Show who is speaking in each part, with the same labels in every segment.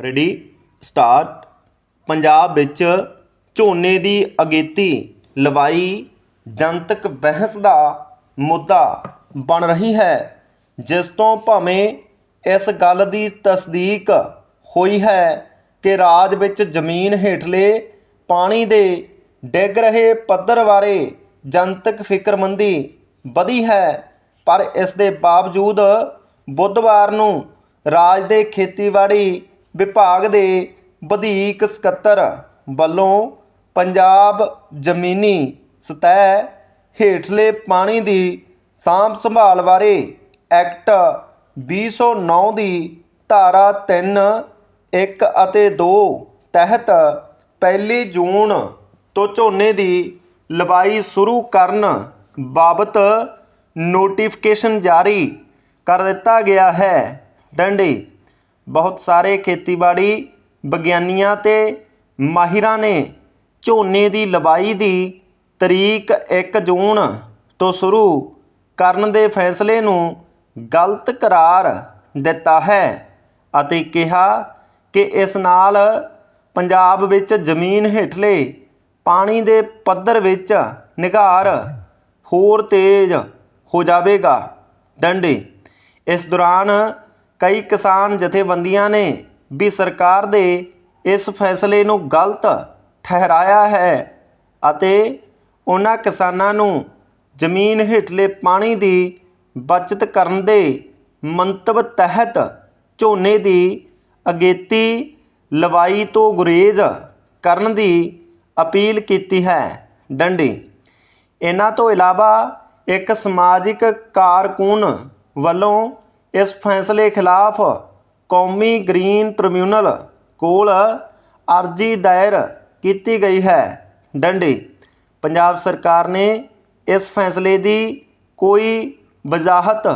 Speaker 1: Ready start Punjab ਵਿੱਚ ਝੋਨੇ ਦੀ ਅਗੇਤੀ, ਲਵਾਈ, ਜਨਤਕ ਬਹਿਸ ਦਾ ਮੁੱਦਾ ਬਣ ਰਹੀ ਹੈ, ਜਿਸ ਤੋਂ ਭਾਵੇਂ ਇਸ ਗੱਲ ਦੀ ਤਸਦੀਕ ਹੋਈ ਹੈ ਕਿ ਰਾਜ ਵਿੱਚ ਜ਼ਮੀਨ ਹੇਠਲੇ ਪਾਣੀ ਦੇ ਡਿੱਗ ਰਹੇ ਪੱਧਰ ਬਾਰੇ ਜਨਤਕ ਫਿਕਰਮੰਦੀ ਵਧੀ ਹੈ, ਪਰ ਇਸ ਦੇ ਬਾਵਜੂਦ ਬੁੱਧਵਾਰ ਨੂੰ ਰਾਜ ਦੇ ਖੇਤੀਬਾੜੀ ਵਿਭਾਗ ਦੇ ਵਧੀਕ ਸਕੱਤਰ ਵੱਲੋਂ ਪੰਜਾਬ ਜ਼ਮੀਨੀ ਸਤਹ ਹੇਠਲੇ ਪਾਣੀ ਦੀ ਸਾਂਭ ਸੰਭਾਲ ਬਾਰੇ ਐਕਟ 2009 ਦੀ ਧਾਰਾ 3 1 ਅਤੇ 2 ਤਹਿਤ ਪਹਿਲੀ ਜੂਨ ਤੋਂ ਝੋਨੇ ਦੀ ਲਵਾਈ ਸ਼ੁਰੂ ਕਰਨ ਬਾਬਤ ਨੋਟੀਫਿਕੇਸ਼ਨ ਜਾਰੀ ਕਰ ਦਿੱਤਾ ਗਿਆ ਹੈ। ਡੰਡੀ ਬਹੁਤ ਸਾਰੇ ਖੇਤੀਬਾੜੀ ਵਿਗਿਆਨੀਆਂ ਤੇ ਮਾਹਿਰਾਂ ਨੇ ਝੋਨੇ ਦੀ ਲਵਾਈ ਦੀ ਤਰੀਕ 1 ਜੂਨ ਤੋਂ ਸ਼ੁਰੂ ਕਰਨ ਦੇ ਫੈਸਲੇ ਨੂੰ ਗਲਤ ਕਰਾਰ ਦਿੱਤਾ ਹੈ ਅਤੇ ਕਿਹਾ ਕਿ ਇਸ ਨਾਲ ਪੰਜਾਬ ਵਿੱਚ ਜ਼ਮੀਨ ਹੇਠਲੇ ਪਾਣੀ ਦੇ ਪੱਧਰ ਵਿੱਚ ਨਿਘਾਰ ਹੋਰ ਤੇਜ਼ ਹੋ ਜਾਵੇਗਾ। ਡੰਡੇ, ਇਸ ਦੌਰਾਨ ਕਈ ਕਿਸਾਨ ਜਥੇਬੰਦੀਆਂ ਨੇ ਵੀ ਸਰਕਾਰ ਦੇ ਇਸ ਫੈਸਲੇ ਨੂੰ ਗਲਤ ਠਹਿਰਾਇਆ ਹੈ ਅਤੇ ਉਹਨਾਂ ਕਿਸਾਨਾਂ ਨੂੰ ਜ਼ਮੀਨ ਹੇਠਲੇ ਪਾਣੀ ਦੀ ਬਚਤ ਕਰਨ ਦੇ ਮੰਤਵ ਤਹਿਤ ਝੋਨੇ ਦੀ ਅਗੇਤੀ ਲਵਾਈ ਤੋਂ ਗੁਰੇਜ਼ ਕਰਨ ਦੀ ਅਪੀਲ ਕੀਤੀ ਹੈ। ਡੰਡੀ। ਇਹਨਾਂ ਤੋਂ ਇਲਾਵਾ ਇੱਕ ਸਮਾਜਿਕ ਕਾਰਕੂਨ ਵੱਲੋਂ ਇਸ ਫੈਸਲੇ ਖਿਲਾਫ ਕੌਮੀ ਗ੍ਰੀਨ ਟ੍ਰਿਬਿਊਨਲ ਕੋਲ ਅਰਜ਼ੀ ਦਾਇਰ ਕੀਤੀ ਗਈ ਹੈ। ਡੰਡੀ, ਪੰਜਾਬ ਸਰਕਾਰ ਨੇ ਇਸ ਫੈਸਲੇ ਦੀ ਕੋਈ ਵਜ਼ਾਹਤ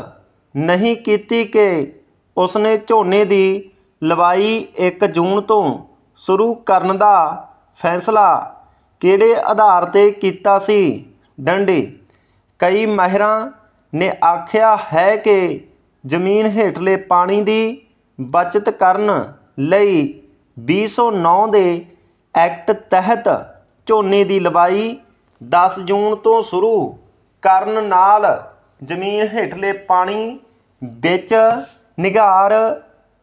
Speaker 1: ਨਹੀਂ ਕੀਤੀ ਕਿ ਉਸਨੇ ਝੋਨੇ ਦੀ ਲਵਾਈ 1 ਜੂਨ ਤੋਂ ਸ਼ੁਰੂ ਕਰਨ ਦਾ ਫੈਸਲਾ ਕਿਹੜੇ ਆਧਾਰ ਤੇ ਕੀਤਾ ਸੀ? ਡੰਡੀ, ਕਈ ਮਾਹਿਰਾਂ ਨੇ ਆਖਿਆ ਹੈ ਕਿ ਜ਼ਮੀਨ ਹੇਠਲੇ ਪਾਣੀ ਦੀ ਬਚਤ ਕਰਨ ਲਈ 2009 ਦੇ ਐਕਟ ਤਹਿਤ ਝੋਨੇ ਦੀ ਲਵਾਈ 10 ਜੂਨ ਤੋਂ ਸ਼ੁਰੂ ਕਰਨ ਨਾਲ ਜ਼ਮੀਨ ਹੇਠਲੇ ਪਾਣੀ ਵਿੱਚ ਨਿਗਾਰ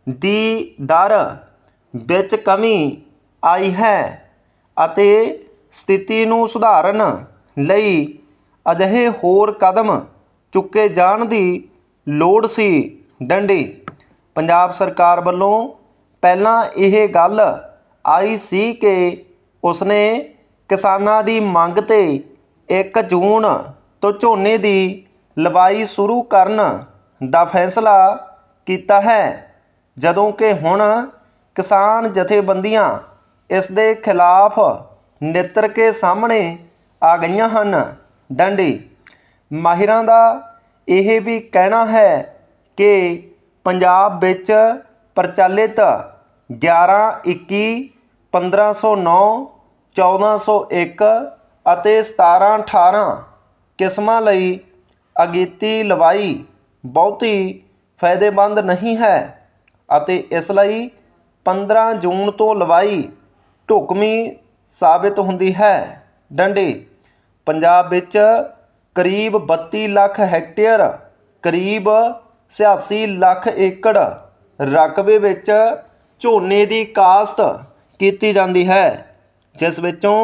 Speaker 1: ਦੀ ਦਰ ਵਿੱਚ ਕਮੀ ਆਈ ਹੈ ਅਤੇ ਸਥਿਤੀ ਨੂੰ ਸੁਧਾਰਨ ਲਈ ਅਜਿਹੇ ਹੋਰ ਕਦਮ ਚੁੱਕੇ ਜਾਣ ਦੀ ਲੋੜ ਸੀ। ਡੰਡੀ, ਪੰਜਾਬ ਸਰਕਾਰ ਵੱਲੋਂ ਪਹਿਲਾਂ ਇਹ ਗੱਲ ਆਈ ਸੀ ਕਿ ਉਸਨੇ ਕਿਸਾਨਾਂ ਦੀ ਮੰਗ ਤੇ 1 ਜੂਨ ਤੋਂ ਝੋਨੇ ਦੀ ਲਵਾਈ ਸ਼ੁਰੂ ਕਰਨ ਦਾ ਫੈਸਲਾ ਕੀਤਾ ਹੈ। ਜਦੋਂ ਕਿ ਹੁਣ ਕਿਸਾਨ ਜਥੇਬੰਦੀਆਂ ਇਸ ਦੇ ਖਿਲਾਫ ਨਿੱਤਰ ਕੇ ਸਾਹਮਣੇ ਆ ਗਈਆਂ ਹਨ। ਡੰਡੀ, ਮਾਹਿਰਾਂ ਦਾ ਇਹ ਵੀ ਕਹਿਣਾ ਹੈ ਕਿ ਪੰਜਾਬ ਵਿੱਚ ਪ੍ਰਚਲਿਤ 11 21 1509 1401 ਅਤੇ 17 18 ਕਿਸਮਾਂ ਲਈ ਅਗੇਤੀ ਲਵਾਈ ਬਹੁਤੀ ਫਾਇਦੇਮੰਦ ਨਹੀਂ ਹੈ ਅਤੇ ਇਸ ਲਈ 15 ਜੂਨ ਤੋਂ ਲਵਾਈ ਢੁਕਵੀਂ ਸਾਬਿਤ ਹੁੰਦੀ ਹੈ। ਡੰਡੇ, ਪੰਜਾਬ ਵਿੱਚ ਕਰੀਬ 32 ਲੱਖ ਹੈਕਟੇਅਰ, ਕਰੀਬ 86 ਲੱਖ ਏਕੜ ਰਕਬੇ ਵਿੱਚ ਝੋਨੇ ਦੀ ਕਾਸ਼ਤ ਕੀਤੀ ਜਾਂਦੀ ਹੈ, ਜਿਸ ਵਿੱਚੋਂ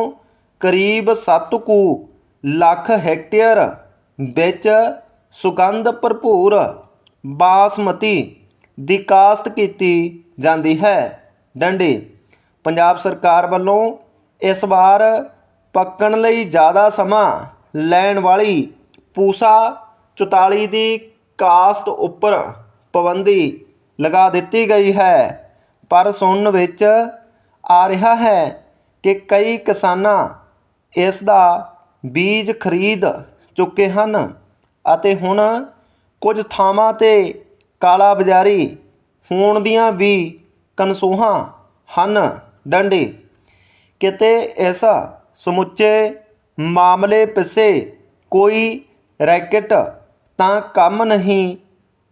Speaker 1: ਕਰੀਬ 7 ਕੁ ਲੱਖ ਹੈਕਟੇਅਰ ਵਿੱਚ ਸੁਗੰਧ ਭਰਪੂਰ ਬਾਸਮਤੀ ਦੀ ਕਾਸ਼ਤ ਕੀਤੀ ਜਾਂਦੀ ਹੈ। ਡੰਡੇ, ਪੰਜਾਬ ਸਰਕਾਰ ਵੱਲੋਂ ਇਸ ਵਾਰ ਪੱਕਣ ਲਈ ਜ਼ਿਆਦਾ ਸਮਾਂ ਲੈਣ ਵਾਲੀ ਪੂਸਾ 44 ਦੀ ਕਾਸ਼ਤ ਉੱਪਰ ਪਾਬੰਦੀ ਲਗਾ ਦਿੱਤੀ ਗਈ ਹੈ। ਪਰ ਸੁਣਨ ਵਿੱਚ ਆ ਰਿਹਾ ਹੈ ਕਿ ਕਈ ਕਿਸਾਨਾਂ ਇਸ ਦਾ ਬੀਜ ਖਰੀਦ ਚੁੱਕੇ ਹਨ ਅਤੇ ਹੁਣ ਕੁਝ ਥਾਵਾਂ ਤੇ ਕਾਲਾ ਬਾਜ਼ਾਰੀ ਹੋਣ ਦੀਆਂ ਵੀ ਕਨਸੂਹਾਂ ਹਨ। ਡੰਡੀ, ਕਿਤੇ ਇਸ ਸਮੁੱਚੇ ਮਾਮਲੇ ਪਿੱਛੇ ਕੋਈ ਰੈਕਟ ਤਾਂ ਕੰਮ ਨਹੀਂ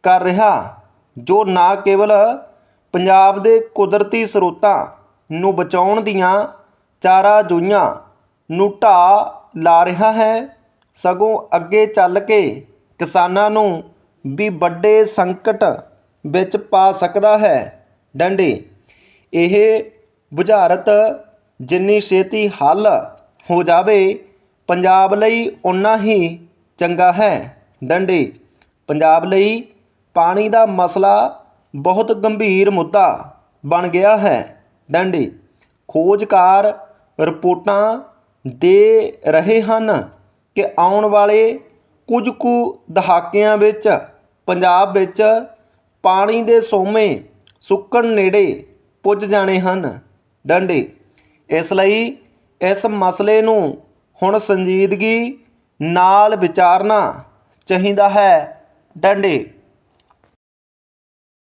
Speaker 1: ਕਰ ਰਿਹਾ, ਜੋ ਨਾ ਕੇਵਲ ਪੰਜਾਬ ਦੇ ਕੁਦਰਤੀ ਸਰੋਤਾਂ ਨੂੰ ਬਚਾਉਣ ਦੀਆਂ ਚਾਰਾ ਜੋਈਆਂ ਨੂੰ ਢਾਹ ਲਾ ਰਿਹਾ ਹੈ, ਸਗੋਂ ਅੱਗੇ ਚੱਲ ਕੇ ਕਿਸਾਨਾਂ ਨੂੰ ਵੀ ਵੱਡੇ ਸੰਕਟ ਵਿੱਚ ਪਾ ਸਕਦਾ ਹੈ। ਡੰਡੇ, ਇਹ ਬੁਝਾਰਤ ਜਿੰਨੀ ਛੇਤੀ ਹੱਲ ਹੋ ਜਾਵੇ ਪੰਜਾਬ ਲਈ ਉਨਾ ਹੀ ਚੰਗਾ ਹੈ। ਡੰਡੇ, ਪੰਜਾਬ ਲਈ ਪਾਣੀ ਦਾ ਮਸਲਾ ਬਹੁਤ ਗੰਭੀਰ ਮੁੱਦਾ ਬਣ ਗਿਆ ਹੈ। ਡੰਡੇ, ਖੋਜਕਾਰ ਰਿਪੋਰਟਾਂ ਦੇ ਰਹੇ ਹਨ ਕਿ ਆਉਣ ਵਾਲੇ ਕੁਝ ਕੁ ਦਹਾਕਿਆਂ ਵਿੱਚ ਪੰਜਾਬ ਵਿੱਚ ਪਾਣੀ ਦੇ ਸੋਮੇ ਸੁੱਕਣ ਨੇੜੇ ਪੁੱਜ ਜਾਣੇ ਹਨ। ਡੰਡੇ, ਇਸ ਲਈ ਇਸ ਮਸਲੇ ਨੂੰ ਹੁਣ ਸੰਜੀਦਗੀ ਨਾਲ ਵਿਚਾਰਨਾ ਚਾਹੀਦਾ ਹੈ ਡੰਡੇ।